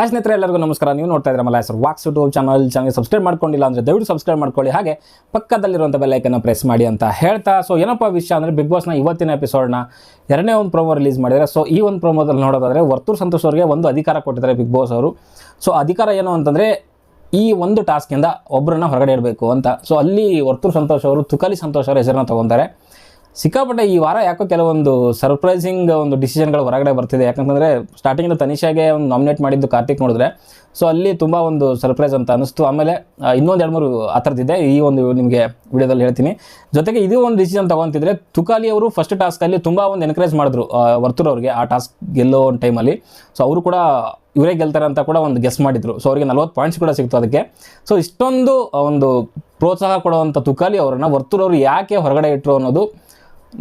Hi ಸ್ನೇಹಿತರೆ, ಎಲ್ಲರಿಗೂ ನಮಸ್ಕಾರ. ನೀವು ನೋಡ್ತಾ ಇದ್ರೆ ಮಲ ಹೆಸರು ವಾಕ್ಸ್ ಯೂಟ್ಯೂಬ್ ಚಾನಲ್ ಚಾನಲ್ ಸಬ್ಸ್ಕ್ರೈಬ್ ಮಾಡ್ಕೊಂಡಿಲ್ಲ ಅಂದರೆ ದಯವಿಟ್ಟು ಸಬ್ಸ್ಕ್ರೈಬ್ ಮಾಡ್ಕೊಳ್ಳಿ. ಹಾಗೆ ಪಕ್ಕದಲ್ಲಿರುವಂಥ ಬೆಲ್ಲೈಕನ್ನು ಪ್ರೆಸ್ ಮಾಡಿ ಅಂತ ಹೇಳ್ತಾ. ಸೊ ಏನಪ್ಪ ವಿಷಯ ಅಂದರೆ ಬಿಗ್ ಬಾಸ್ನ ಇವತ್ತಿನ ಎಪಿಸೋಡ್ನ ಎರಡನೇ ಒಂದು ಪ್ರೋಮೋ ರಿಲೀಸ್ ಮಾಡಿದ್ದಾರೆ. ಸೊ ಈ ಒಂದು ಪ್ರೋಮೋದಲ್ಲಿ ನೋಡೋದಾದರೆ ವರ್ತೂರ್ ಸಂತೋಷ್ ಅವರಿಗೆ ಒಂದು ಅಧಿಕಾರ ಕೊಟ್ಟಿದ್ದಾರೆ ಬಿಗ್ ಬಾಸ್ ಅವರು. ಸೊ ಅಧಿಕಾರ ಏನು ಅಂತಂದರೆ ಈ ಒಂದು ಟಾಸ್ಕಿಂದ ಒಬ್ಬರನ್ನ ಹೊರಗಡೆ ಇಡಬೇಕು ಅಂತ. ಸೊ ಅಲ್ಲಿ ವರ್ತೂರ್ ಸಂತೋಷ್ ಅವರು, ತುಕಾಲಿ ಸಂತೋಷ್ ಅವರ ಹೆಸರನ್ನ ತಗೊಂತಾರೆ. ಸಿಕ್ಕಾಪಟ್ಟೆ ಈ ವಾರ ಯಾಕೋ ಕೆಲವೊಂದು ಸರ್ಪ್ರೈಸಿಂಗ್ ಒಂದು ಡಿಸಿಷನ್ಗಳು ಹೊರಗಡೆ ಬರ್ತಿದೆ. ಯಾಕಂತಂದರೆ ಸ್ಟಾರ್ಟಿಂಗಿಂದ ತನಿಷಾಗೆ ಒಂದು ನಾಮಿನೇಟ್ ಮಾಡಿದ್ದು ಕಾರ್ತಿಕ್ ನೋಡಿದ್ರೆ ಸೊ ಅಲ್ಲಿ ತುಂಬ ಒಂದು ಸರ್ಪ್ರೈಸ್ ಅಂತ ಅನಿಸ್ತು ಆಮೇಲೆ ಇನ್ನೊಂದು ಎರಡು ಮೂರು ಆ ಥರದ್ದಿದೆ. ಈ ಒಂದು ನಿಮಗೆ ವಿಡಿಯೋದಲ್ಲಿ ಹೇಳ್ತೀನಿ. ಜೊತೆಗೆ ಇದು ಒಂದು ಡಿಸಿಷನ್ ತೊಗೊತಿದ್ರೆ, ತುಕಾಲಿ ಅವರು ಫಸ್ಟ್ ಟಾಸ್ಕಲ್ಲಿ ತುಂಬ ಒಂದು ಎನ್ಕರೇಜ್ ಮಾಡಿದ್ರು ವರ್ತೂರ್ ಅವ್ರಿಗೆ ಆ ಟಾಸ್ಕ್ ಗೆಲ್ಲೋ ಒಂದು ಟೈಮಲ್ಲಿ ಸೊ ಅವರು ಕೂಡ ಇವರೇ ಗೆಲ್ತಾರೆ ಅಂತ ಕೂಡ ಒಂದು ಗೆಸ್ ಮಾಡಿದ್ರು. ಸೊ ಅವರಿಗೆ ನಲ್ವತ್ತು ಪಾಯಿಂಟ್ಸ್ ಕೂಡ ಸಿಕ್ತು ಅದಕ್ಕೆ. ಸೊ ಇಷ್ಟೊಂದು ಒಂದು ಪ್ರೋತ್ಸಾಹ ಕೊಡುವಂಥ ತುಕಾಲಿ ಅವರನ್ನು ವರ್ತೂರವರು ಯಾಕೆ ಹೊರಗಡೆ ಇಟ್ಟರು ಅನ್ನೋದು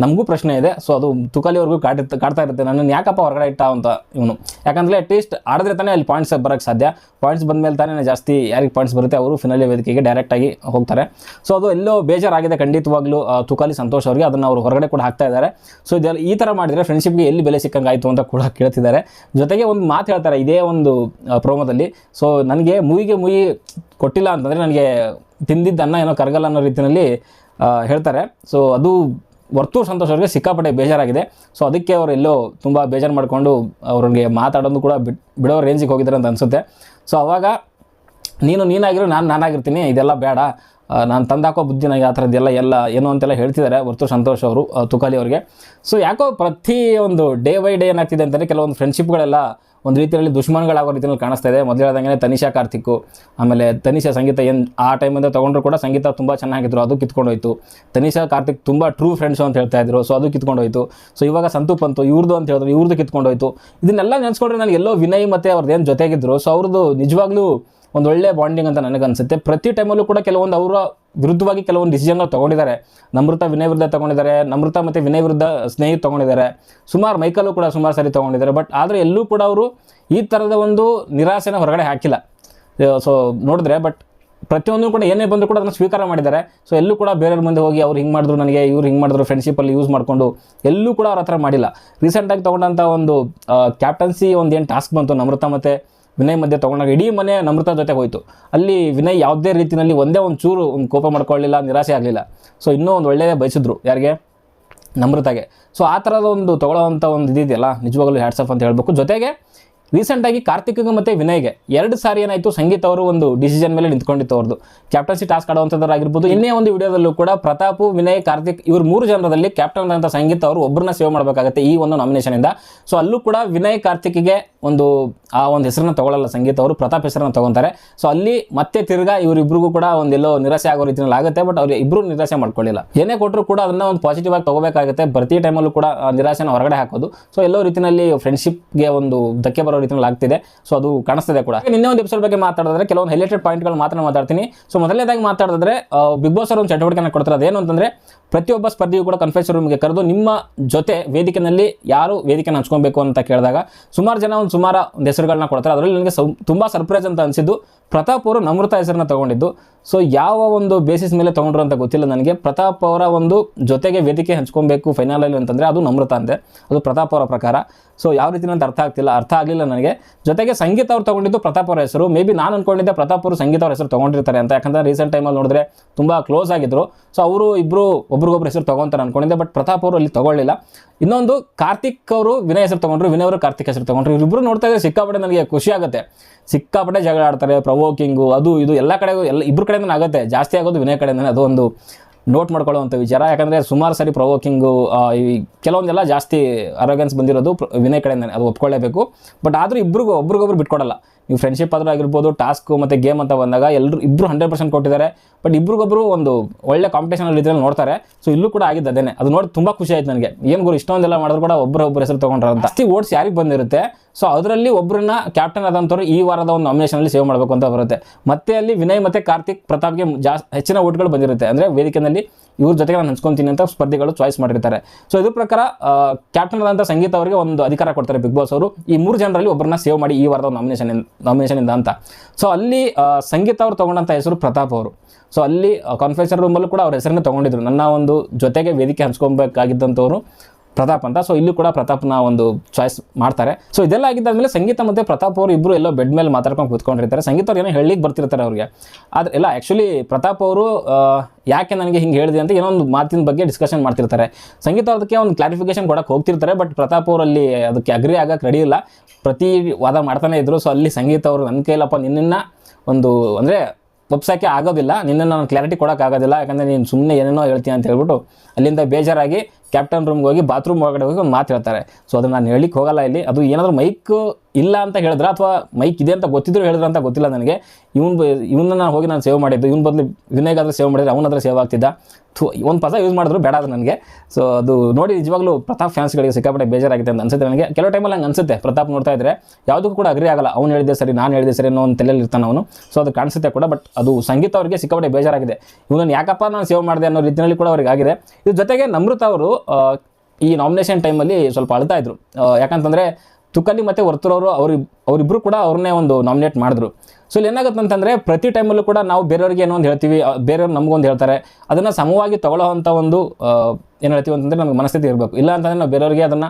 ನಮಗೂ ಪ್ರಶ್ನೆ ಇದೆ. ಸೊ ಅದು ತುಕಾಲಿವರೆಗೂ ಕಾಟಿರ್ತ ಕಾಡ್ತಾ ಇರುತ್ತೆ ನನ್ನನ್ನು ಯಾಕಪ್ಪ ಹೊರಗಡೆ ಇಟ್ಟ ಅಂತ ಇವನು. ಯಾಕಂದರೆ ಅಟ್ಲೀಸ್ಟ್ ಆಡಿದ್ರೆ ತಾನೇ ಅಲ್ಲಿ ಪಾಯಿಂಟ್ಸ್ ಬರೋಕ್ಕೆ ಸಾಧ್ಯ. ಪಾಯಿಂಟ್ಸ್ ಬಂದಮೇಲೆ ತಾನೇ ಜಾಸ್ತಿ ಯಾರಿಗೆ ಪಾಯಿಂಟ್ಸ್ ಬರುತ್ತೆ, ಅವರು ಫಿನಲಿ ವೇದಿಕೆಗೆ ಡೈರೆಕ್ಟಾಗಿ ಹೋಗ್ತಾರೆ. ಸೊ ಅದು ಎಲ್ಲೋ ಬೇಜಾರಾಗಿದೆ ಖಂಡಿತವಾಗ್ಲೂ ತುಕಾಲಿ ಸಂತೋಷ್ ಅವರಿಗೆ. ಅದನ್ನು ಅವರು ಹೊರಗಡೆ ಕೂಡ ಹಾಕ್ತಾ ಇದ್ದಾರೆ. ಸೊ ಇದೆಲ್ಲ ಈ ಥರ ಮಾಡಿದರೆ ಫ್ರೆಂಡ್ಶಿಪ್ಗೆ ಎಲ್ಲಿ ಬೆಲೆ ಸಿಕ್ಕಂಗಾಯಿತು ಅಂತ ಕೂಡ ಕೇಳ್ತಿದ್ದಾರೆ. ಜೊತೆಗೆ ಒಂದು ಮಾತು ಹೇಳ್ತಾರೆ ಇದೇ ಒಂದು ಪ್ರೋಮೋದಲ್ಲಿ ಸೊ ನನಗೆ ಮೂವಿಗೆ ಮೂವಿ ಕೊಟ್ಟಿಲ್ಲ ಅಂತಂದರೆ ನನಗೆ ತಿಂದಿದ್ದ ಅನ್ನ ಏನೋ ಕರಗಲ್ಲ ಅನ್ನೋ ರೀತಿಯಲ್ಲಿ ಹೇಳ್ತಾರೆ. ಸೊ ಅದು ವರ್ತೂರ್ ಸಂತೋಷ್ ಅವ್ರಿಗೆ ಸಿಕ್ಕಾಪಟ್ಟೆ ಬೇಜಾರಾಗಿದೆ. ಸೊ ಅದಕ್ಕೆ ಅವರು ಎಲ್ಲೋ ತುಂಬ ಬೇಜಾರು ಮಾಡಿಕೊಂಡು ಅವ್ರಿಗೆ ಮಾತಾಡೋದು ಕೂಡ ಬಿಟ್ ಬಿಡೋ ರೇಂಜಿಗೆ ಹೋಗಿದ್ದಾರೆ ಅಂತ ಅನಿಸುತ್ತೆ. ಸೊ ಅವಾಗ ನೀನು ನೀನಾಗಿರು, ನಾನು ನಾನಾಗಿರ್ತೀನಿ, ಇದೆಲ್ಲ ಬೇಡ. ನಾನು ತಂದಾಕೋ ಬುದ್ಧಿ ನನಗೆ ಆ ಥರದ್ದೆಲ್ಲ ಎಲ್ಲ ಏನು ಅಂತೆಲ್ಲ ಹೇಳ್ತಿದ್ದಾರೆ. ಹೊರತು ಸಂತೋಷ್ ಅವರು ತುಕಾಲಿ ಅವರಿಗೆ. ಸೊ ಯಾಕೋ ಪ್ರತಿ ಒಂದು ಡೇ ಬೈ ಡೇ ಏನಾಗ್ತಿದೆ ಅಂತಂದರೆ ಕೆಲವೊಂದು ಫ್ರೆಂಡ್ಶಿಪ್ಗಳೆಲ್ಲ ಒಂದು ರೀತಿಯಲ್ಲಿ ದುಶ್ಮನ್ಗಳಾಗೋ ರೀತಿಯಲ್ಲಿ ಕಾಣಿಸ್ತಾ ಇದೆ. ಮೊದಲು ಹೇಳ್ದಂಗೆ ತನಿಷಾ ಕಾರ್ತಿಕ್ಕು, ಆಮೇಲೆ ತನಿಷಾ ಸಂಗೀತ ಏನು ಆ ಟೈಮಿಂದ ತೊಗೊಂಡ್ರು ಕೂಡ ಸಂಗೀತ ತುಂಬ ಚೆನ್ನಾಗಿದ್ರು, ಅದು ಕಿತ್ಕೊಂಡೋಯ್ತು. ತನಿಷಾ ಕಾರ್ತಿಕ್ ತುಂಬ ಟ್ರೂ ಫ್ರೆಂಡ್ಸು ಅಂತ ಹೇಳ್ತಾ ಇದ್ರು ಸೊ ಅದು ಕಿತ್ಕೊಂಡೋಯ್ತು. ಸೊ ಇವಾಗ ಸಂತು ಪಂತು ಇವ್ರದ್ದು ಅಂತ ಹೇಳಿದ್ರು ಇವ್ರದ್ದು ಕಿತ್ಕೊಂಡೋಯ್ತು. ಇದನ್ನೆಲ್ಲ ನೆನೆಸ್ಕೊಂಡ್ರೆ ನನಗೆ ಎಲ್ಲೋ ವಿನಯ್ ಮತ್ತು ಅವ್ರದ್ದು ಏನು ಜೊತೆಗಿದ್ರು ಸೊ ಅವ್ರದ್ದು ನಿಜವಾಗ್ಲೂ ಒಂದು ಒಳ್ಳೆ ಬಾಂಡಿಂಗ್ ಅಂತ ನನಗನ್ಸುತ್ತೆ. ಪ್ರತಿ ಟೈಮಲ್ಲೂ ಕೂಡ ಕೆಲವೊಂದು ಅವರ ವಿರುದ್ಧವಾಗಿ ಕೆಲವೊಂದು ಡಿಸಿಷನ್ಗಳು ತೊಗೊಂಡಿದ್ದಾರೆ. ನಮೃತ ವಿನಯ್ ವಿರುದ್ಧ ತೊಗೊಂಡಿದ್ದಾರೆ. ನಮೃತ ಮತ್ತು ವಿನಯ್ ವಿರುದ್ಧ ಸ್ನೇಹಿತ ತೊಗೊಂಡಿದ್ದಾರೆ. ಸುಮಾರು ಮೈಕಲ್ಲೂ ಕೂಡ ಸುಮಾರು ಸರಿ ತೊಗೊಂಡಿದ್ದಾರೆ. ಬಟ್ ಆದರೆ ಎಲ್ಲೂ ಕೂಡ ಅವರು ಈ ಥರದ ಒಂದು ನಿರಾಸೆನ ಹೊರಗಡೆ ಹಾಕಿಲ್ಲ. ಸೊ ನೋಡಿದ್ರೆ ಬಟ್ ಪ್ರತಿಯೊಂದು ಕೂಡ ಏನೇ ಬಂದರೂ ಕೂಡ ಅದನ್ನು ಸ್ವೀಕಾರ ಮಾಡಿದ್ದಾರೆ. ಸೊ ಎಲ್ಲೂ ಕೂಡ ಬೇರೆಯವ್ರ ಮುಂದೆ ಹೋಗಿ ಅವ್ರು ಹಿಂಗೆ ಮಾಡಿದ್ರು ನನಗೆ, ಇವ್ರು ಹಿಂಗೆ ಮಾಡಿದ್ರು ಫ್ರೆಂಡ್ಶಿಪ್ಪಲ್ಲಿ ಯೂಸ್ ಮಾಡಿಕೊಂಡು ಎಲ್ಲೂ ಕೂಡ ಅವ್ರ ಹತ್ರ ಮಾಡಿಲ್ಲ. ರೀಸೆಂಟಾಗಿ ತೊಗೊಂಡಂಥ ಒಂದು ಕ್ಯಾಪ್ಟನ್ಸಿ ಒಂದು ಏನು ಟಾಸ್ಕ್ ಬಂತು ನಮೃತ ಮತ್ತು ವಿನಯ್ ಮಧ್ಯೆ ತೊಗೊಂಡಾಗ ಇಡೀ ಮನೆ ನಮ್ರತಾ ಜೊತೆ ಹೋಯಿತು. ಅಲ್ಲಿ ವಿನಯ್ ಯಾವುದೇ ರೀತಿಯಲ್ಲಿ ಒಂದೇ ಒಂದು ಚೂರು ಒಂದು ಕೋಪ ಮಾಡ್ಕೊಳ್ಳಿಲ್ಲ, ನಿರಾಸೆ ಆಗಲಿಲ್ಲ. ಸೊ ಇನ್ನೂ ಒಂದು ಒಳ್ಳೆಯದೇ ಬಯಸಿದ್ರು ಯಾರಿಗೆ? ನಮ್ರತಾಗೆ. ಸೊ ಆ ಥರದ ಒಂದು ತೊಗೊಳ್ಳೋವಂಥ ಒಂದು ಇದಿದೆಯಲ್ಲ, ನಿಜವಾಗಲೂ ಹ್ಯಾಟ್ಸಪ್ ಅಂತ ಹೇಳಬೇಕು. ಜೊತೆಗೆ ರೀಸೆಂಟಾಗಿ ಕಾರ್ತಿಕ್ಗೆ ಮತ್ತು ವಿನಯ್ಗೆ ಎರಡು ಸಾರಿ ಏನಾಯಿತು, ಸಂಗೀತ ಅವರು ಒಂದು ಡಿಸಿಷನ್ ಮೇಲೆ ನಿಂತ್ಕೊಂಡಿತ್ತು ಅವ್ರದ್ದು ಕ್ಯಾಪ್ಟನ್ಸಿ ಟಾಸ್ಕ್ ಆಡುವಂಥದ್ದಾಗಿರ್ಬೋದು ಇನ್ನೇ ಒಂದು ವಿಡಿಯೋದಲ್ಲೂ ಕೂಡ ಪ್ರತಾಪ್, ವಿನಯ್, ಕಾರ್ತಿಕ್ ಇವರು ಮೂರು ಜನರಲ್ಲಿ ಕ್ಯಾಪ್ಟನ್ ಅಂತ ಸಂಗೀತ ಅವರು ಒಬ್ಬರನ್ನ ಸೇವ್ ಮಾಡಬೇಕಾಗುತ್ತೆ ಈ ಒಂದು ನಾಮಿನೇಷನಿಂದ ಸೊ ಅಲ್ಲೂ ಕೂಡ ವಿನಯ್ ಕಾರ್ತಿಕ್ಗೆ ಒಂದು, ಆ ಒಂದು ಹೆಸರನ್ನ ತಗೊಳ್ಳಲ್ಲ ಸಂಗೀತ ಅವರು. ಪ್ರತಾಪ್ ಹೆಸರನ್ನ ತಗೊಂತಾರೆ. ಸೊ ಅಲ್ಲಿ ಮತ್ತೆ ತಿರ್ಗಾ ಇವರಿಬ್ಬರಿಗೂ ಕೂಡ ಒಂದು ಎಲ್ಲೋ ನಿರಾಸೆ ಆಗೋ ರೀತಿಯಲ್ಲಿ ಆಗುತ್ತೆ ಬಟ್ ಅವ್ರು ಇಬ್ಬರು ನಿರಾಸೆ ಮಾಡ್ಕೊಳ್ಳಿಲ್ಲ. ಏನೇ ಕೊಟ್ಟರು ಕೂಡ ಅದನ್ನ ಒಂದು ಪಾಸಿಟಿವ್ ಆಗಿ ತಗೋಬೇಕಾಗುತ್ತೆ. ಪ್ರತಿ ಟೈಮಲ್ಲೂ ಕೂಡ ಆ ನಿರಾಸೆನ ಹೊರಗಡೆ ಹಾಕೋದು. ಸೊ ಎಲ್ಲೋ ರೀತಿಯಲ್ಲಿ ಫ್ರೆಂಡ್ಶಿಪ್ಗೆ ಒಂದು ಧಕ್ಕೆ ಬರೋ ರೀತಿಯಲ್ಲಿ ಆಗ್ತಿದೆ. ಸೊ ಅದು ಕಾಣಿಸ್ತಿದೆ ಕೂಡ. ನಿನ್ನೆ ಒಂದು ಎಪಿಸೋಡ್ ಬಗ್ಗೆ ಮಾತಾಡಿದ್ರೆ ಕೆಲವೊಂದು ಹೈಲೈಟೆಡ್ ಪಾಯಿಂಟ್ಗಳು ಮಾತ್ರ ಮಾತಾಡ್ತೀನಿ. ಸೊ ಮೊದಲನೇದಾಗಿ ಮಾತಾಡಿದ್ರೆ ಬಿಗ್ ಬಾಸ್ ಅವರು ಒಂದು ಚಟುವಟಿಕೆನ ಕೊಡ್ತಾರೆ. ಅದೇನು ಅಂತಂದ್ರೆ, ಪ್ರತಿಯೊಬ್ಬ ಸ್ಪರ್ಧಿಯು ಕೂಡ ಕನ್ಫೆನ್ಸ್ ರೂಮ್ಗೆ ಕರೆದು ನಿಮ್ಮ ಜೊತೆ ವೇದಿಕೆಯಲ್ಲಿ ಯಾರು ವೇದಿಕೆನ ಹಂಚ್ಕೊಬೇಕು ಅಂತ ಕೇಳಿದಾಗ ಸುಮಾರು ಜನ ಒಂದು ಸುಮಾರು ಒಂದು ಹೆಸರುಗಳನ್ನ ಕೊಡ್ತಾರೆ. ಅದರಲ್ಲಿ ನನಗೆ ತುಂಬ ಸರ್ಪ್ರೈಸ್ ಅಂತ ಅನಿಸಿದ್ದು ಪ್ರತಾಪ್ ಅವರು ನಮೃತ ಹೆಸರನ್ನ ತಗೊಂಡಿದ್ದು. ಸೊ ಯಾವ ಒಂದು ಬೇಸಿಸ್ ಮೇಲೆ ತೊಗೊಂಡ್ರು ಅಂತ ಗೊತ್ತಿಲ್ಲ ನನಗೆ. ಪ್ರತಾಪ್ ಅವರ ಒಂದು ಜೊತೆಗೆ ವೇದಿಕೆ ಹಂಚ್ಕೊಬೇಕು ಫೈನಲಲ್ಲಿ ಅಂತಂದರೆ ಅದು ನಮ್ರತ ಅಂತೆ. ಅದು ಪ್ರತಾಪ್ ಅವರ ಪ್ರಕಾರ. ಸೊ ಯಾವ ರೀತಿ ಅಂತ ಅರ್ಥ ಆಗ್ತಿಲ್ಲ, ಅರ್ಥ ಆಗಲಿಲ್ಲ ನನಗೆ. ಜೊತೆಗೆ ಸಂಗೀತ ಅವ್ರು ತೊಗೊಂಡಿದ್ದು ಪ್ರತಾಪ್ ಅವರ ಹೆಸರು. ಮೇ ಬಿ ನಾನು ಅಂದ್ಕೊಂಡಿದ್ದೆ ಪ್ರತಾಪ್ ಅವರು ಸಂಗೀತ ಅವ್ರ ಹೆಸರು ತೊಗೊಂಡಿರ್ತಾರೆ ಅಂತ. ಯಾಕಂದರೆ ರೀಸೆಂಟ್ ಟೈಮಲ್ಲಿ ನೋಡಿದ್ರೆ ತುಂಬ ಕ್ಲೋಸ್ ಆಗಿದ್ರು. ಸೊ ಅವರು ಇಬ್ಬರು ಒಬ್ರಿಗೊಬ್ರು ಹೆಸರು ತೊಗೊಂತಾರೆ ಅಂದ್ಕೊಂಡಿದ್ದೆ ಬಟ್ ಪ್ರತಾಪ್ ಅವರು ಅಲ್ಲಿ ತೊಗೊಳ್ಳಿಲ್ಲ. ಇನ್ನೊಂದು ಕಾರ್ತಿಕ್ ಅವರು ವಿನಯ್ ಹೆಸರು ತೊಗೊಂಡ್ರು, ವಿನಯ್ ಅವರು ಕಾರ್ತಿಕ್ ಹೆಸರು ತೊಗೊಂಡ್ರು. ಇಬ್ಬರು ನೋಡ್ತಾ ಇದ್ರೆ ಸಿಕ್ಕಾಪಟ್ಟೆ ನನಗೆ ಖುಷಿ ಆಗುತ್ತೆ. ಸಿಕ್ಕಾಪಟ್ಟೆ ಜಗಳ ಆಡ್ತಾರೆ ಪ್ರವೋಕಿಂಗು ಅದು ಇದು ಎಲ್ಲ ಕಡೆಗೂ ಎಲ್ಲ ಇಬ್ಬರು ಕಡೆಯಿಂದ ಆಗುತ್ತೆ. ಜಾಸ್ತಿ ಆಗೋದು ವಿನಯ ಕಡೆಯಿಂದನೇ. ಅದು ಒಂದು ನೋಟ್ ಮಾಡ್ಕೊಳ್ಳುವಂಥ ವಿಚಾರ. ಯಾಕಂದರೆ ಸುಮಾರು ಸರಿ ಪ್ರವೋಕಿಂಗು ಈ ಕೆಲವೊಂದೆಲ್ಲ ಜಾಸ್ತಿ ಅರೋಗೆನ್ಸ್ ಬಂದಿರೋದು ವಿನಯ್ ಕಡೆಯಿಂದನೇ. ಅದು ಒಪ್ಕೊಳ್ಳೇಬೇಕು. ಬಟ್ ಆದರೂ ಇಬ್ರಿಗೂ, ಒಬ್ರಿಗೊಬ್ರು ಬಿಟ್ಕೊಡಲ್ಲ. ನೀವು ಫ್ರೆಂಡ್ಶಿಪ್ ಆದರೂ ಆಗಿರ್ಬೋದು ಟಾಸ್ಕ್ ಮತ್ತು ಗೇಮ್ ಅಂತ ಬಂದಾಗ ಎಲ್ಲರೂ ಇಬ್ಬರು ಹಂಡ್ರೆಡ್ ಪರ್ಸೆಂಟ್ ಕೊಟ್ಟಿದ್ದಾರೆ. ಬಟ್ ಇಬ್ರಿಗೊಬ್ರು ಒಂದು ಒಳ್ಳೆ ಕಾಂಪಿಟೇಷನ್ ರೀತಿಯಲ್ಲಿ ನೋಡ್ತಾರೆ. ಸೊ ಇಲ್ಲೂ ಕೂಡ ಆಗಿದ್ದು ಅದೇನೆ. ಅದು ನೋಡಿ ತುಂಬ ಖುಷಿ ಆಯ್ತು ನನಗೆ. ಏನು ಗುರು, ಇಷ್ಟೊಂದೆಲ್ಲ ಮಾಡಿದ್ರು ಕೂಡ ಒಬ್ಬರ ಒಬ್ಬರ ಹೆಸರು ತೊಗೊಂಡ್ರೆ ಅಂತ. ಜಾಸ್ತಿ ಓಟ್ಸ್ ಯಾರಿಗೆ ಬಂದಿರುತ್ತೆ? ಸೊ ಅದರಲ್ಲಿ ಒಬ್ಬರನ್ನ ಕ್ಯಾಪ್ಟನ್ ಆದಂಥವ್ರು ಈ ವಾರದ ಒಂದು ನಾಮಿನೇಷನಲ್ಲಿ ಸೇವ್ ಮಾಡಬೇಕು ಅಂತ ಬರುತ್ತೆ. ಮತ್ತೆ ಅಲ್ಲಿ ವಿನಯ್ ಮತ್ತು ಕಾರ್ತಿಕ್ ಪ್ರತಾಪ್ಗೆ ಜಾಸ್ತಿ ಹೆಚ್ಚಿನ ಓಟ್ಗಳು ಬಂದಿರುತ್ತೆ. ಅಂದರೆ ವೇದಿಕೆಯಲ್ಲಿ ಇವ್ರ ಜೊತೆಗೆ ನಾನು ಹಂಚ್ಕೊತೀನಿ ಅಂತ ಸ್ಪರ್ಧಿಗಳು ಚಾಯ್ಸ್ ಮಾಡಿರ್ತಾರೆ. ಸೊ ಇದ್ರ ಪ್ರಕಾರ ಕ್ಯಾಪ್ಟನ್ ಆದಂಥ ಸಂಗೀತ ಅವರಿಗೆ ಒಂದು ಅಧಿಕಾರ ಕೊಡ್ತಾರೆ ಬಿಗ್ ಬಾಸ್ ಅವರು. ಈ ಮೂರು ಜನರಲ್ಲಿ ಒಬ್ಬರನ್ನ ಸೇವ್ ಮಾಡಿ ಈ ವಾರದ ನಾಮಿನೇಷನ್ ನಾಮಿನೇಷನಿಂದ ಅಂತ. ಸೊ ಅಲ್ಲಿ ಸಂಗೀತ ಅವರು ತಗೊಂಡಂಥ ಹೆಸರು ಪ್ರತಾಪ್ ಅವರು. ಸೊ ಅಲ್ಲಿ ಕಾನ್ಫರೆನ್ಸ್ ರೂಮಲ್ಲೂ ಕೂಡ ಅವ್ರ ಹೆಸರನ್ನ ತೊಗೊಂಡಿದ್ರು. ನನ್ನ ಒಂದು ಜೊತೆಗೆ ವೇದಿಕೆ ಹಂಚ್ಕೊಬೇಕಾಗಿದ್ದಂಥವ್ರು. ಪ್ರತಾಪ್ ಅಂತ. ಸೊ ಇಲ್ಲಿ ಕೂಡ ಪ್ರತಾಪ್ನ ಒಂದು ಚಾಯ್ಸ್ ಮಾಡ್ತಾರೆ. ಸೊ ಇದೆಲ್ಲ ಆಗಿದ್ದಾದ್ಮೇಲೆ ಸಂಗೀತ ಮತ್ತು ಪ್ರತಾಪ್ ಅವರು ಇಬ್ಬರು ಎಲ್ಲೋ ಬೆಡ್ ಮೇಲೆ ಮಾತಾಡ್ಕೊಂಡು ಕೂತ್ಕೊಂಡಿರ್ತಾರೆ ಸಂಗೀತ ಅವ್ರು ಏನೋ ಹೇಳಿಕ್ಕೆ ಬರ್ತಿರ್ತಾರೆ ಅವ್ರಿಗೆ. ಆದರೆ ಎಲ್ಲ ಆ್ಯಕ್ಚುಲಿ ಪ್ರತಾಪ್ ಅವರು ಯಾಕೆ ನನಗೆ ಹಿಂಗೆ ಹೇಳಿದೆ ಅಂತ ಏನೋ ಒಂದು ಮಾತಿನ ಬಗ್ಗೆ ಡಿಸ್ಕಷನ್ ಮಾಡ್ತಿರ್ತಾರೆ. ಸಂಗೀತ ಅದಕ್ಕೆ ಒಂದು ಕ್ಲಾರಿಫಿಕೇಶನ್ ಕೊಡಕ್ಕೆ ಹೋಗ್ತಿರ್ತಾರೆ ಬಟ್ ಪ್ರತಾಪ್ ಅವರಲ್ಲಿ ಅದಕ್ಕೆ ಅಗ್ರಿ ಆಗಕ್ಕೆ ರೆಡಿ ಇಲ್ಲ. ಪ್ರತಿ ವಾದ ಮಾಡ್ತಾನೆ ಇದ್ರು. ಸೊ ಅಲ್ಲಿ ಸಂಗೀತ ಅವರು ನನ್ನ ಕೈಲಪ್ಪ ನಿನ್ನ ಒಂದು, ಅಂದರೆ ಒಪ್ಸೋಕ್ಕೆ ಆಗೋದಿಲ್ಲ. ನಿನ್ನನ್ನು ನಾನು ಕ್ಲಾರಿಟಿ ಕೊಡೋಕ್ಕಾಗೋದಿಲ್ಲ ಯಾಕಂದರೆ ನೀನು ಸುಮ್ಮನೆ ಏನೇನೋ ಹೇಳ್ತೀನಿ ಅಂತ ಹೇಳ್ಬಿಟ್ಟು ಅಲ್ಲಿಂದ ಬೇಜಾರಾಗಿ ಕ್ಯಾಪ್ಟನ್ ರೂಮ್ಗೆ ಹೋಗಿ ಬಾತ್ರೂಮ್ ಒಳಗಡೆ ಹೋಗಿ ಒಂದು ಮಾತು ಹೇಳ್ತಾರೆ. ಸೊ ಅದನ್ನು ನಾನು ಹೇಳಿಕ್ಕೆ ಹೋಗಲ್ಲ ಇಲ್ಲಿ. ಅದು ಏನಾದರೂ ಮೈಕ್ ಇಲ್ಲ ಅಂತ ಹೇಳಿದ್ರ ಅಥವಾ ಮೈಕ್ ಇದೆ ಅಂತ ಗೊತ್ತಿದ್ರು ಹೇಳಿದ್ರ ಅಂತ ಗೊತ್ತಿಲ್ಲ ನನಗೆ. ಇವನ್ ಇವನ್ನ ನಾನು ಹೋಗಿ ನಾನು ಸೇವ್ ಮಾಡಿದ್ದು, ಇವ್ನ ಬದಲು ವಿನಯ್ಗಾದ್ರೆ ಸೇವ್ ಮಾಡಿದ್ರೆ ಅವನ ಹತ್ರ ಸೇವ್ ಆಗ್ತಿದ್ದ. ಒಂದು ಪದ ಯೂಸ್ ಮಾಡಿದ್ರು, ಬೇಡ ಅದು ನನಗೆ. ಸೊ ಅದು ನೋಡಿ ನಿಜವಾಗ್ಲೂ ಪ್ರತಾಪ್ ಫ್ಯಾನ್ಸ್ಗಳಿಗೆ ಸಿಕ್ಕಾಪಟ್ಟೆ ಬೇಜಾರಾಗಿದೆ ಅಂತ ಅನ್ಸುತ್ತೆ ನನಗೆ. ಕೆಲವು ಟೈಮಲ್ಲಿ ಹಂಗೆ ಅನ್ಸುತ್ತೆ, ಪ್ರತಾಪ್ ನೋಡ್ತಾ ಇದ್ರೆ. ಯಾವುದಕ್ಕೂ ಕೂಡ ಅಗ್ರಿ ಆಗಲ್ಲ, ಅವ್ನು ಹೇಳಿದೆ ಸರಿ, ನಾನು ಹೇಳಿದೆ ಸರಿ ಅನ್ನೋ ಒಂದು ತಲೆಯಲ್ಲಿ ಇರ್ತಾನೆ ಅವನು. ಸೊ ಅದು ಕಾಣಿಸುತ್ತೆ ಕೂಡ ಬಟ್ ಅದು ಸಂಗೀತ ಅವರಿಗೆ ಸಿಕ್ಕಾಪಟ್ಟೆ ಬೇಜಾರಾಗಿದೆ. ಇವನನ್ನು ಯಾಕಪ್ಪ ನಾನು ಸೇವ್ ಮಾಡಿದೆ ಅನ್ನೋ ರೀತಿಯಲ್ಲಿ ಕೂಡ ಅವ್ರಿಗೆ ಆಗಿದೆ. ಇದ್ರ ಜೊತೆಗೆ ನಮೃತ ಅವರು ಈ ನಾಮಿನೇಷನ್ ಟೈಮಲ್ಲಿ ಸ್ವಲ್ಪ ಅಳ್ತಾ ಇದ್ರು. ಯಾಕಂತಂದ್ರೆ ತುಕಲಿ ಮತ್ತು ವರ್ತುರವರು ಅವ್ರ ಅವರಿಬ್ಬರು ಕೂಡ ಅವ್ರನ್ನೇ ಒಂದು ನಾಮಿನೇಟ್ ಮಾಡಿದ್ರು. ಸೊ ಇಲ್ಲಿ ಏನಾಗುತ್ತೆ ಅಂತಂದರೆ ಪ್ರತಿ ಟೈಮಲ್ಲೂ ಕೂಡ ನಾವು ಬೇರೆಯವ್ರಿಗೆ ಏನೋ ಒಂದು ಹೇಳ್ತೀವಿ ಬೇರೆಯವ್ರು ನಮಗೊಂದು ಹೇಳ್ತಾರೆ. ಅದನ್ನು ಸಮವಾಗಿ ತಗೊಳ್ಳೋವಂಥ ಒಂದು ಏನು ಹೇಳ್ತೀವಿ ಅಂತಂದರೆ ನಮಗೆ ಮನಸ್ಥಿತಿ ಇರಬೇಕು. ಇಲ್ಲ ಅಂತಂದರೆ ನಾವು ಬೇರೆಯವ್ರಿಗೆ ಅದನ್ನು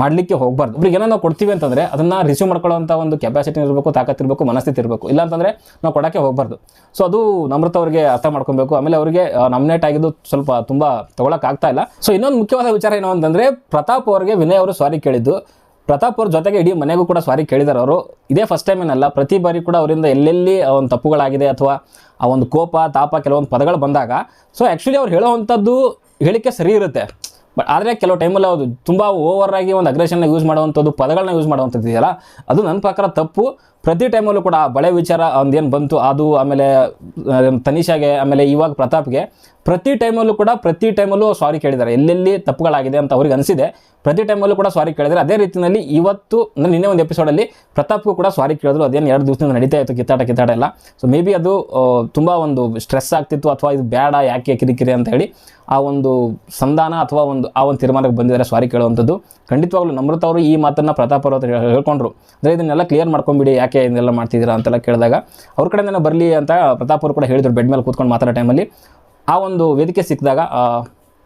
ಮಾಡಲಿಕ್ಕೆ ಹೋಗಬಾರ್ದು. ಒಬ್ರಿಗೆ ಏನೋ ನಾವು ಕೊಡ್ತೀವಿ ಅಂತಂದರೆ ಅದನ್ನು ರಿಸೀವ್ ಮಾಡ್ಕೊಳ್ಳೋಂಥ ಒಂದು ಕೆಪಾಸಿಟಿ ಇರಬೇಕು ತಾಕತ್ತು ಇರಬೇಕು, ಮನಸ್ಥಿತಿ ಇರಬೇಕು. ಇಲ್ಲ ಅಂತಂದರೆ ನಾವು ಕೊಡೋಕ್ಕೆ ಹೋಗಬಾರ್ದು. ಸೊ ಅದು ನಮ್ರತ ಅವರಿಗೆ ಅರ್ಥ ಮಾಡ್ಕೊಬೇಕು. ಆಮೇಲೆ ಅವರಿಗೆ ನಾಮಿನೇಟ್ ಆಗಿದ್ದು ಸ್ವಲ್ಪ ತುಂಬ ತೊಗೊಳಕ್ಕಾಗ್ತಾ ಇಲ್ಲ. ಸೊ ಇನ್ನೊಂದು ಮುಖ್ಯವಾದ ವಿಚಾರ ಏನು ಅಂತಂದರೆ ಪ್ರತಾಪ್ ಅವರಿಗೆ ವಿನಯ್ ಅವರು ಸಾರಿ ಕೇಳಿದ್ದು. ಪ್ರತಾಪ್ ಅವ್ರ ಜೊತೆಗೆ ಇಡೀ ಮನೆಗೂ ಕೂಡ ಸಾರಿ ಕೇಳಿದ್ದಾರೆ ಅವರು. ಇದೇ ಫಸ್ಟ್ ಟೈಮ್ ಏನಲ್ಲ, ಪ್ರತಿ ಬಾರಿ ಕೂಡ ಅವರಿಂದ ಎಲ್ಲೆಲ್ಲಿ ಒಂದು ತಪ್ಪುಗಳಾಗಿದೆ ಅಥವಾ ಆ ಒಂದು ಕೋಪ, ತಾಪ ಕೆಲವೊಂದು ಪದಗಳು ಬಂದಾಗ ಸೊ ಆ್ಯಕ್ಚುಲಿ ಅವ್ರು ಹೇಳೋವಂಥದ್ದು ಹೇಳಿಕೆ ಸರಿ ಇರುತ್ತೆ. ಬಟ್ ಆದರೆ ಕೆಲವು ಟೈಮಲ್ಲಿ ಅದು ತುಂಬ ಓವರ್ ಆಗಿ ಒಂದು ಅಗ್ರೆಷನ್ನ ಯೂಸ್ ಮಾಡುವಂಥದ್ದು ಪದಗಳನ್ನ ಯೂಸ್ ಮಾಡುವಂಥದ್ದು ಇದೆಯಲ್ಲ, ಅದು ನನ್ನ ಪ್ರಕಾರ ತಪ್ಪು. ಪ್ರತಿ ಟೈಮಲ್ಲೂ ಕೂಡ ಬಳೆ ವಿಚಾರ ಒಂದೇನು ಬಂತು, ಅದು ಆಮೇಲೆ ತನಿಷಾಗೆ, ಆಮೇಲೆ ಇವಾಗ ಪ್ರತಾಪ್ಗೆ ಪ್ರತಿ ಟೈಮಲ್ಲೂ ಕೂಡ, ಪ್ರತಿ ಟೈಮಲ್ಲೂ ಸಾರಿ ಕೇಳಿದ್ದಾರೆ. ಎಲ್ಲೆಲ್ಲಿ ತಪ್ಪುಗಳಾಗಿದೆ ಅಂತ ಅವ್ರಿಗೆ ಅನಿಸಿದೆ. ಪ್ರತಿ ಟೈಮಲ್ಲೂ ಕೂಡ ಸಾರಿ ಕೇಳಿದರೆ ಅದೇ ರೀತಿಯಲ್ಲಿ ಇವತ್ತು ನಿನ್ನೆ ಒಂದು ಎಪಿಸೋಡಲ್ಲಿ ಪ್ರತಾಪ್ಗೂ ಕೂಡ ಸಾರಿ ಕೇಳಿದ್ರು. ಅದೇನು ಎರಡು ದಿವಸದಿಂದ ನಡೀತಾ ಇತ್ತು, ಕಿತ್ತಾಟ ಕಿತ್ತಾಟ ಎಲ್ಲ. ಸೊ ಮೇ ಬಿ ಅದು ತುಂಬ ಒಂದು ಸ್ಟ್ರೆಸ್ ಆಗ್ತಿತ್ತು ಅಥವಾ ಇದು ಬೇಡ, ಯಾಕೆ ಕಿರಿಕಿರಿ ಅಂತ ಹೇಳಿ ಆ ಒಂದು ಸಂಧಾನ ಅಥವಾ ಒಂದು, ಆ ಒಂದು ತೀರ್ಮಾನಕ್ಕೆ ಬಂದಿದ್ದಾರೆ ಸಾರಿ ಕೇಳುವಂಥದ್ದು. ಖಂಡಿತವಾಗ್ಲೂ ನಮ್ರತ ಅವರು ಈ ಮಾತನ್ನು ಪ್ರತಾಪ್ ಅವರು ಹೇಳ್- ಹೇಳ್ಕೊಂಡ್ರು. ಅಂದರೆ ಇದನ್ನೆಲ್ಲ ಕ್ಲಿಯರ್ ಮಾಡ್ಕೊಂಬಿಡಿ. ಯಾಕೆ ಇದನ್ನೆಲ್ಲ ಮಾಡ್ತಿದ್ದೀರಾ ಅಂತೆಲ್ಲ ಕೇಳಿದಾಗ ಅವ್ರ ಕಡೆಯಿಂದ ಬರಲಿ ಅಂತ ಪ್ರತಾಪ್ ಅವರು ಕೂಡ ಹೇಳಿದ್ರು ಬೆಡ್ ಮೇಲೆ ಕೂತ್ಕೊಂಡು ಮಾತಾಡೋ ಟೈಮಲ್ಲಿ. ಆ ಒಂದು ವೇದಿಕೆ ಸಿಕ್ಕಿದಾಗ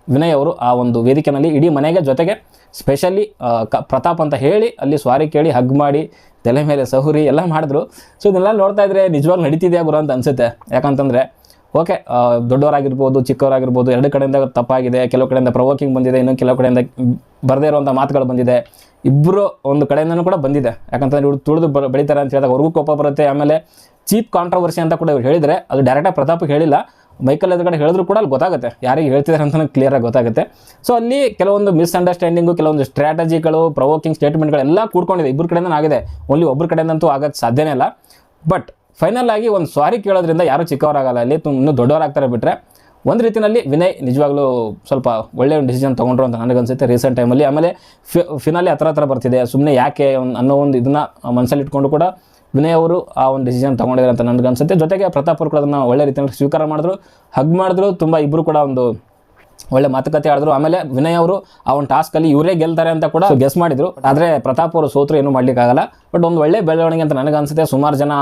ವಿನಯ್ ಅವರು ಆ ಒಂದು ವೇದಿಕೆನಲ್ಲಿ ಇಡೀ ಮನೆಗೆ ಜೊತೆಗೆ ಸ್ಪೆಷಲಿ ಕ, ಪ್ರತಾಪ್ ಅಂತ ಹೇಳಿ ಅಲ್ಲಿ ಸ್ವಾರಿ ಕೇಳಿ ಹಗ್ ಮಾಡಿ, ತಲೆ ಮೇಲೆ ಸಹುರಿ ಎಲ್ಲ ಮಾಡಿದ್ರು. ಸೊ ಇದನ್ನೆಲ್ಲ ನೋಡ್ತಾ ಇದ್ರೆ ನಿಜವಾಗ್ಲೂ ನಡೀತಿದೆಯಾ ಗುರು ಅಂತ ಅನಿಸುತ್ತೆ. ಯಾಕಂತಂದರೆ ಓಕೆ ದೊಡ್ಡವರಾಗಿರ್ಬೋದು, ಚಿಕ್ಕವರಾಗಿರ್ಬೋದು, ಎರಡು ಕಡೆಯಿಂದ ತಪ್ಪಾಗಿದೆ, ಕೆಲವು ಕಡೆಯಿಂದ ಪ್ರವೋಕಿಂಗ್ ಬಂದಿದೆ ಇನ್ನು ಕೆಲವು ಕಡೆಯಿಂದ ಬರದೇ ಇರುವಂಥ ಮಾತುಗಳು ಬಂದಿದೆ. ಇಬ್ಬರು ಒಂದು ಕಡೆಯಿಂದನೂ ಕೂಡ ಬಂದಿದೆ. ಯಾಕಂತಂದ್ರೆ ಇವ್ರು ತುಳಿದು ಬ ಬೆಳಿತಾರೆ ಅಂತ ಹೇಳಿದಾಗ ಅವ್ರಿಗೂ ಕೋಪ ಬರುತ್ತೆ. ಆಮೇಲೆ ಚೀಪ್ ಕಾಂಟ್ರವರ್ಸಿ ಅಂತ ಕೂಡ ಇವ್ರು ಹೇಳಿದರೆ, ಅದು ಡೈರೆಕ್ಟಾಗಿ ಪ್ರತಾಪ್ಗೆ ಹೇಳಿಲ್ಲ. ಮೈಕಲ್ ಎದುರುಗಡೆ ಹೇಳಿದ್ರು ಕೂಡ ಅಲ್ಲಿ ಗೊತ್ತಾಗುತ್ತೆ. ಯಾರಿಗೆ ಹೇಳ್ತಿದ್ದಾರೆ ಅಂತ ಕ್ಲಿಯರಾಗಿ ಗೊತ್ತಾಗುತ್ತೆ. ಸೊ ಅಲ್ಲಿ ಕೆಲವೊಂದು ಮಿಸ್ಅಂಡರ್ಸ್ಟ್ಯಾಂಡಿಂಗು ಕೆಲವೊಂದು ಸ್ಟ್ರಾಟಜಿಗಳು ಪ್ರವೋಕಿಂಗ್ ಸ್ಟೇಟ್ಮೆಂಟ್ಗಳೆಲ್ಲ ಕೂಡ್ಕೊಂಡಿದೆ. ಇಬ್ಬರು ಕಡೆಯಿಂದ ಆಗಿದೆ. ಓನ್ಲಿ ಒಬ್ಬರ ಕಡೆಯಿಂದಂತೂ ಆಗೋಕ್ಕೆ ಸಾಧ್ಯನೇ ಇಲ್ಲ. ಬಟ್ ಫೈನಲ್ ಆಗಿ ಒಂದು ಸಾರಿ ಕೇಳೋದ್ರಿಂದ ಯಾರು ಚಿಕ್ಕವರಾಗಲ್ಲ. ಅಲ್ಲಿ ತುಂಬ ಇನ್ನೂ ದೊಡ್ಡವರಾಗ್ತಾರೆ ಬಿಟ್ಟರೆ ಒಂದು ರೀತಿಯಲ್ಲಿ ವಿನಯ್ ನಿಜವಾಗ್ಲೂ ಸ್ವಲ್ಪ ಒಳ್ಳೆಯ ಒಂದು ಡಿಸಿಷನ್ ತೊಗೊಂಡ್ರು ಅಂತ ನನಗನ್ಸುತ್ತೆ ರೀಸೆಂಟ್ ಟೈಮಲ್ಲಿ ಆಮೇಲೆ ಫಿನಾಲಿ ಹತ್ರ ಹತ್ರ ಬರ್ತಿದೆ. ಸುಮ್ಮನೆ ಯಾಕೆ ಅನ್ನೋ ಒಂದು ಇದನ್ನ ಮನಸ್ಸಲ್ಲಿ ಇಟ್ಕೊಂಡು ಕೂಡ ವಿನಯ್ ಅವರು ಆ ಒಂದು ಡಿಸಿಷನ್ ತೊಗೊಂಡಿದ್ದಾರೆ ಅಂತ ನನಗನ್ಸುತ್ತೆ. ಜೊತೆಗೆ ಪ್ರತಾಪ್ ಅವರು ಕೂಡ ಅದನ್ನು ಒಳ್ಳೆ ರೀತಿಯಲ್ಲಿ ಸ್ವೀಕಾರ ಮಾಡಿದ್ರು ಹಗ್ ಮಾಡಿದ್ರು, ತುಂಬ ಇಬ್ಬರು ಕೂಡ ಒಂದು ಒಳ್ಳೆ ಮಾತುಕತೆ ಆಡಿದ್ರು. ಆಮೇಲೆ ವಿನಯ್ ಅವರು ಆ ಒಂದು ಟಾಸ್ಕಲ್ಲಿ ಇವರೇ ಗೆಲ್ತಾರೆ ಅಂತ ಕೂಡ ಗೆಸ್ ಮಾಡಿದ್ರು. ಆದರೆ ಪ್ರತಾಪ್ ಅವರು ಸೋತ್ರು ಏನೂ ಮಾಡ್ಲಿಕ್ಕಾಗಲ್ಲ. ಬಟ್ ಒಂದು ಒಳ್ಳೆ ಬೆಳವಣಿಗೆ ಅಂತ ನನಗನ್ಸುತ್ತೆ. ಸುಮಾರು ಜನ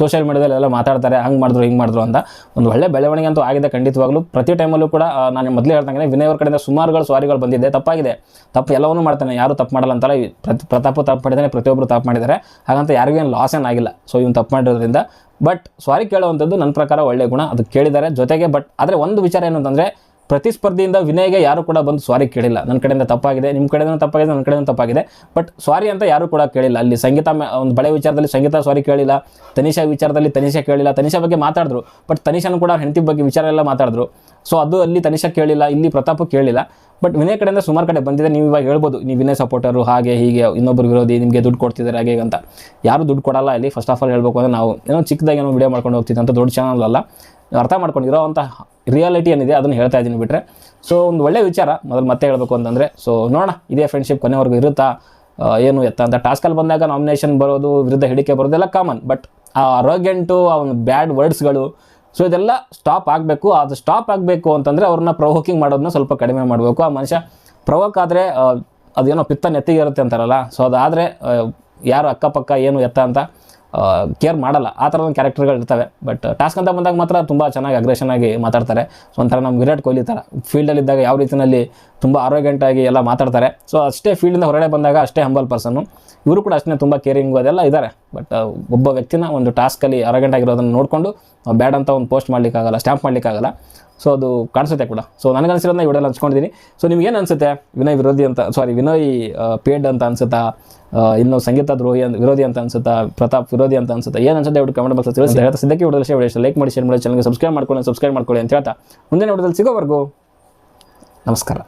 ಸೋಷಿಯಲ್ ಮೀಡಿಯಾದಲ್ಲಿ ಎಲ್ಲ ಮಾತಾಡ್ತಾರೆ, ಹಂಗೆ ಮಾಡಿದ್ರು, ಹಿಂಗೆ ಮಾಡಿದ್ರು ಅಂತ. ಒಂದು ಒಳ್ಳೆ ಬೆಳವಣಿಗೆ ಅಂತೂ ಆಗಿದೆ ಖಂಡಿತವಾಗ್ಲೂ. ಪ್ರತಿ ಟೈಮಲ್ಲೂ ಕೂಡ ನಾನು ಮೊದಲೇ ಹೇಳ್ದಂಗೆ ವಿನಯ್ ಅವ್ರ ಕಡೆಯಿಂದ ಸುಮಾರುಗಳು ಸ್ವಾರಿಗಳು ಬಂದಿದೆ ತಪ್ಪಾಗಿದೆ. ತಪ್ಪು ಎಲ್ಲವನ್ನೂ ಮಾಡ್ತಾನೆ. ಯಾರು ತಪ್ಪು ಮಾಡಲ್ಲ ಅಂತಲ್ಲ ಪ್ರತಿ, ಪ್ರತಾಪ ತಪ್ಪು ಮಾಡಿದ್ದಾನೆ ಪ್ರತಿಯೊಬ್ಬರು ತಪ್ಪು ಮಾಡಿದ್ದಾರೆ. ಹಾಗಂತ ಯಾರಿಗೂ ಏನು ಲಾಸ್ ಏನಾಗಿಲ್ಲ ಸೊ ಇವ್ನು ತಪ್ಪು ಮಾಡಿರೋದ್ರಿಂದ. ಬಟ್ ಸಾರಿ ಕೇಳುವಂಥದ್ದು ನನ್ನ ಪ್ರಕಾರ ಒಳ್ಳೆ ಗುಣ. ಅದು ಕೇಳಿದ್ದಾರೆ ಜೊತೆಗೆ ಬಟ್ ಆದರೆ ಒಂದು ವಿಚಾರ ಏನು ಅಂತಂದರೆ ಪ್ರತಿಸ್ಪರ್ಧಿಯಿಂದ ವಿನಯ್ಗೆ ಯಾರು ಕೂಡ ಬಂದು ಸಾರಿ ಕೇಳಿಲ್ಲ. ನನ್ನ ಕಡೆಯಿಂದ ತಪ್ಪಾಗಿದೆ ನಿಮ್ಮ ಕಡೆಯಿಂದ ತಪ್ಪಾಗಿದೆ, ನನ್ನ ಕಡೆಯಿಂದ ತಪ್ಪಾಗಿದೆ. ಬಟ್ ಸಾರಿ ಅಂತ ಯಾರು ಕೂಡ ಕೇಳಿಲ್ಲ. ಅಲ್ಲಿ ಸಂಗೀತ ಒಂದು ಬಳೆ ವಿಚಾರದಲ್ಲಿ ಸಂಗೀತ ಸಾರಿ ಕೇಳಿಲ್ಲ, ತನಿಷಾ ವಿಚಾರದಲ್ಲಿ ತನಿಷಾ ಕೇಳಿಲ್ಲ, ತನಿಷಾ ಬಗ್ಗೆ ಮಾತಾಡಿದ್ರು. ಬಟ್ ತನಿಷಾನು ಕೂಡ ಹೆಂಡತಿ ಬಗ್ಗೆ ವಿಚಾರ ಎಲ್ಲ ಮಾತಾಡಿದ್ರು. ಸೊ ಅದು ಅಲ್ಲಿ ತನಿಷಾ ಕೇಳಿಲ್ಲ, ಇಲ್ಲಿ ಪ್ರತಾಪ್ ಕೇಳಿಲ್ಲ. ಬಟ್ ವಿನಯ್ ಕಡೆಯಿಂದ ಸುಮಾರು ಕಡೆ ಬಂದಿದೆ. ನೀವು ಇವಾಗ ಹೇಳ್ಬೋದು, ನೀವು ವಿನಯ್ ಸಪೋರ್ಟರು ಹಾಗೆ ಹೀಗೆ ಇನ್ನೊಬ್ಬರು ವಿರೋಧಿ, ನಿಮಗೆ ದುಡ್ಡು ಕೊಡ್ತಿದ್ದಾರೆ ಹಾಗೆ ಅಂತ. ಯಾರು ದುಡ್ಡು ಕೊಡಲ್ಲ ಇಲ್ಲಿ ಫಸ್ಟ್ ಆಫ್ ಆಲ್ ಹೇಳ್ಬೇಕು ಅಂದರೆ ನಾವು ಏನೋ ಚಿಕ್ಕದಾಗಿ ಏನೋ ವಿಡಿಯೋ ಮಾಡ್ಕೊಂಡು ಹೋಗ್ತಿದ್ದಂಥ ದೊಡ್ಡ ಚಾನಲ್ ಅಲ್ಲ. ನೀವು ಅರ್ಥ ಮಾಡ್ಕೊಂಡು ಇರೋವಂಥ ರಿಯಾಲಿಟಿ ಏನಿದೆ ಅದನ್ನು ಹೇಳ್ತಾ ಇದ್ದೀನಿ ಬಿಟ್ಟರೆ ಸೊ ಒಂದು ಒಳ್ಳೆಯ ವಿಚಾರ. ಮೊದಲು ಮತ್ತೆ ಹೇಳಬೇಕು ಅಂತಂದರೆ ಸೊ ನೋಡೋಣ, ಇದೇ ಫ್ರೆಂಡ್ಶಿಪ್ ಕೊನೆವರೆಗೂ ಇರುತ್ತಾ? ಏನು ಎತ್ತ ಅಂತ. ಟಾಸ್ಕಲ್ಲಿ ಬಂದಾಗ ನಾಮಿನೇಷನ್ ಬರೋದು, ವಿರುದ್ಧ ಹಿಡಿಕೆ ಬರೋದು ಎಲ್ಲ ಕಾಮನ್ ಬಟ್ ಆ ಅರೋಗ್ಯಂಟು ಆ, ಒಂದು ಬ್ಯಾಡ್ ವರ್ಡ್ಸ್ಗಳು ಸೊ ಇದೆಲ್ಲ ಸ್ಟಾಪ್ ಆಗಬೇಕು. ಅದು ಸ್ಟಾಪ್ ಆಗಬೇಕು ಅಂತಂದರೆ ಅವ್ರನ್ನ ಪ್ರವೋಕಿಂಗ್ ಮಾಡೋದನ್ನ ಸ್ವಲ್ಪ ಕಡಿಮೆ ಮಾಡಬೇಕು. ಆ ಮನುಷ್ಯ ಪ್ರವೋಕ್ ಆದರೆ ಅದೇನೋ ಪಿತ್ತ ನೆತ್ತಿಗೆ ಇರುತ್ತೆ ಅಂತಾರಲ್ಲ. ಸೊ ಅದಾದರೆ ಯಾರು ಅಕ್ಕಪಕ್ಕ ಏನು ಎತ್ತ ಅಂತ ಕೇರ್ ಮಾಡಲ್ಲ. ಆ ಥರದ ಕ್ಯಾರೆಕ್ಟರ್ಗಳು ಇರ್ತವೆ. ಬಟ್ ಟಾಸ್ಕ್ ಅಂತ ಬಂದಾಗ ಮಾತ್ರ ತುಂಬ ಚೆನ್ನಾಗಿ ಅಗ್ರೆಷನ್ ಆಗಿ ಮಾತಾಡ್ತಾರೆ. ಸೊ ಒಂಥರ ನಮ್ಮ ವಿರಾಟ್ ಕೊಹ್ಲಿ ಥರ. ಫೀಲ್ಡಲ್ಲಿದ್ದಾಗ ಯಾವ ರೀತಿಯಲ್ಲಿ ತುಂಬ ಆರೋಗ್ಯಂಟಾಗಿ ಎಲ್ಲ ಮಾತಾಡ್ತಾರೆ. ಸೊ ಅಷ್ಟೇ ಫೀಲ್ಡಿಂದ ಹೊರಗಡೆ ಬಂದಾಗ ಅಷ್ಟೇ ಹಂಬಲ್ ಪರ್ಸನ್ನು ಇವರು ಕೂಡ ಅಷ್ಟೇ ತುಂಬ ಕೇರಿಂಗು ಅದೆಲ್ಲ ಇದ್ದಾರೆ ಬಟ್ ಒಬ್ಬ ವ್ಯಕ್ತಿನ ಒಂದು ಟಾಸ್ಕಲ್ಲಿ ಅರಗಂಟ್ ಆಗಿರೋದನ್ನು ನೋಡಿಕೊಂಡು ಬ್ಯಾಡ್ ಅಂತ ಒಂದು ಪೋಸ್ಟ್ ಮಾಡಲಿಕ್ಕಾಗಲ್ಲ ಸ್ಟ್ಯಾಂಪ್ ಮಾಡ್ಲಿಕ್ಕಾಗಲ್ಲ. ಸೊ ಅದು ಕಾಣಿಸುತ್ತೆ ಕೂಡ. ಸೊ ನನಗನ್ಸಿರೋದನ್ನ ಈ ವಿಡಿಯೋಲಿ ಹಂಚ್ಕೊಂಡಿದ್ದೀನಿ ಸೊ ನಿಮ್ಗೆ ಏನು ಅನ್ಸುತ್ತೆ? ವಿನಯ್ ವಿರೋಧಿ ಅಂತ ಸಾರಿ ವಿನಯ್ ಪೇಡ್ ಅಂತ ಅನ್ಸುತ್ತಾ? ಇನ್ನು ಸಂಗೀತ ದ್ರೋಹಿ ಅಂತ ವಿರೋಧಿ ಅಂತ ಅನ್ಸುತ್ತಾ? ಪ್ರತಾಪ್ ವಿರೋಧಿ ಅಂತ ಅನ್ಸುತ್ತಾ? ಏನು ಅನ್ಸುತ್ತೆ ಇವ್ರು ಕಮೆಂಟ್ ಬಾಕ್ಸ್ ತಿಳಿಸಿ. ಹೇಳ್ತಾ ವಿಡಿಯೋದಲ್ಲಿ ವಿಡಿಯೋ ಲೈಕ್ ಮಾಡಿ ಶೇರ್ ಮಾಡಿ ಚಾನಲ್ಗೆ ಸಬ್ಸ್ಕ್ರೈಬ್ ಮಾಡ್ಕೊಳ್ಳಿ ಸಬ್ಸ್ಕ್ರೈಬ್ ಮಾಡ್ಕೊಳ್ಳಿ ಅಂತ ಹೇಳ್ತಾ. ಮುಂದಿನ ವಿಡಿಯೋದಲ್ಲಿ ಸಿಗೋವರೆಗೂ ನಮಸ್ಕಾರ.